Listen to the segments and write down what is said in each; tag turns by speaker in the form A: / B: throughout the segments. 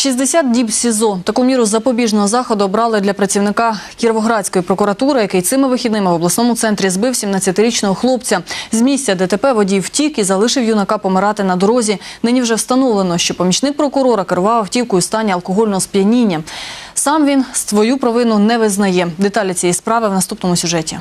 A: 60 діб СІЗО. Таку міру запобіжного заходу обрали для працівника Кіровоградської прокуратури, який цими вихідними в обласному центрі збив 17-річного хлопця. З місця ДТП водій втік і залишив юнака помирати на дорозі. Нині вже встановлено, що помічник прокурора керував автівкою стані алкогольного сп'яніння. Сам він свою провину не визнає. Деталі цієї справи в наступному сюжеті.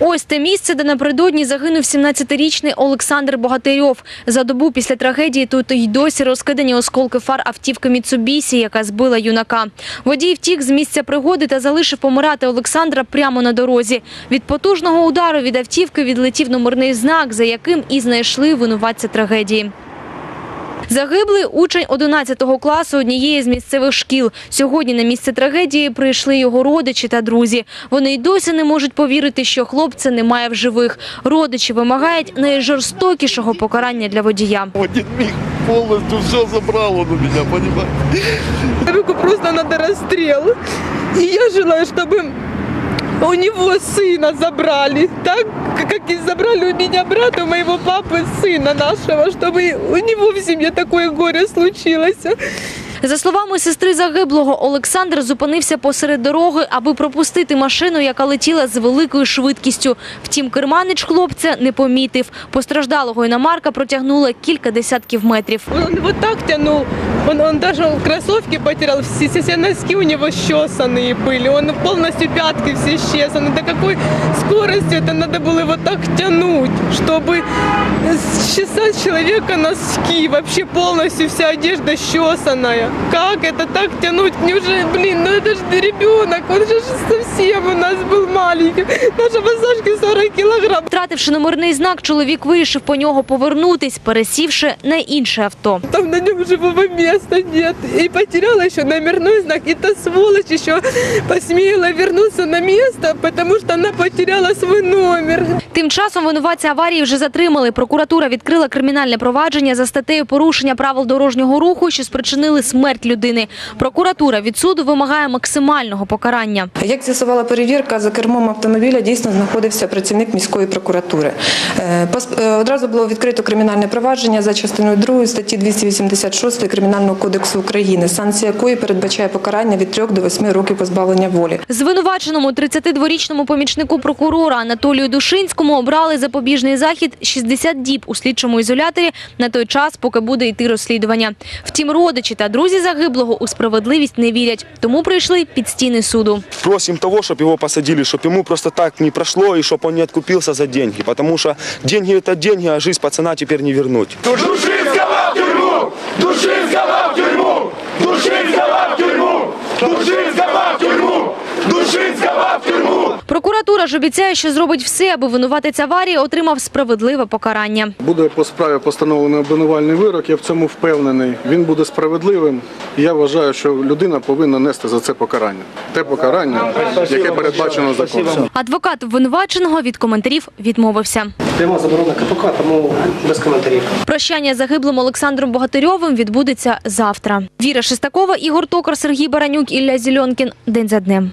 B: Ось те місце, де напередодні загинув 17-річний Олександр Богатирьов. За добу після трагедії тут й досі розкидані осколки фар автівки Міцубісі, яка збила юнака. Водій втік з місця пригоди та залишив помирати Олександра прямо на дорозі. Від потужного удару від автівки відлетів номерний знак, за яким і знайшли винуватця трагедії. Загиблий учень 11 класу однієї з місцевих шкіл. Сьогодні на місце трагедії прийшли його родичі та друзі. Вони й досі не можуть повірити, що хлопця немає в живих. Родичі вимагають найжорстокішого покарання для водія.
C: Один миг полностью все забрал он у меня, понимаете?
D: Руку просто надо расстрел. И я желаю, чтобы у него сына забрали, так как и забрали у меня брата, у моего папы сына нашего, чтобы у него в семье такое горе случилось.
B: За словами сестри загиблого, Олександр зупинився посеред дороги, аби пропустити машину, яка летіла з великою швидкістю. Втім, керманич хлопця не помітив. Постраждалого іномарка протягнула кілька десятків метрів.
D: Он вот так тянул, он, он даже кроссовки потерял, все, все, все носки у него щесанные были, он полностью пятки все исчесаны. До какой скорости это надо было вот так тянуть, чтобы счесать человека носки, вообще полностью вся одежда щесанная. Как это так тянуть? Неужели, блин, ну это же ребенок, он же совсем у нас был маленький. Нашего Сашки 40 килограмм.
B: Втративши номерний знак, чоловік вирішив по нього повернутись, пересівши на інше авто.
D: Там на нем живого места нет. И потеряла еще номерной знак. И та сволочь еще посмела вернуться на место, потому что она потеряла свой номер.
B: Тим часом винуватця аварії вже затримали. Прокуратура відкрила кримінальне провадження за статтею порушення правил дорожнього руху, що спричинили смерть людини. Прокуратура від суду вимагає максимального покарання.
E: Як з'ясувала перевірка, за кермом автомобіля дійсно знаходився працівник міської прокуратури. Е, е, Одразу було відкрито кримінальне провадження за частиною 2 статті 286 Кримінального кодексу України, санкція якої передбачає покарання від 3 до 8 років позбавлення волі.
B: Звинуваченому 32-річному помічнику прокурора Анатолію Душинському обрали запобіжний захід 60 діб у слідчому ізоляторі на той час, поки буде йти розслідування. Втім, родичі та друзі загиблого у справедливість не вірять, тому прийшли під стіни суду.
F: Просим того, чтобы его посадили, чтобы ему просто так не прошло и чтобы он не откупился за деньги. Потому что деньги это деньги, а жизнь пацана теперь не вернуть.
C: Душинского в тюрьму! Душинского в тюрьму! Душинского в тюрьму! Душинского в тюрьму! Душинского в тюрьму!
B: Прокуратура ж обіцяє, що зробить все, аби винуватець аварії отримав справедливе покарання.
G: Буде по справі постановлений обвинувальний вирок. Я в цьому впевнений. Він буде справедливим. Я вважаю, що людина повинна нести за це покарання. Те покарання, яке передбачено законом.
B: Адвокат обвинуваченого від коментарів відмовився.
H: Пряма заборона КПК, тому без коментарів.
B: Прощання з загиблим Олександром Богатирьовим відбудеться завтра. Віра Шестакова, Ігор Токар, Сергій Баранюк, Ілля Зільонкін. День за днем.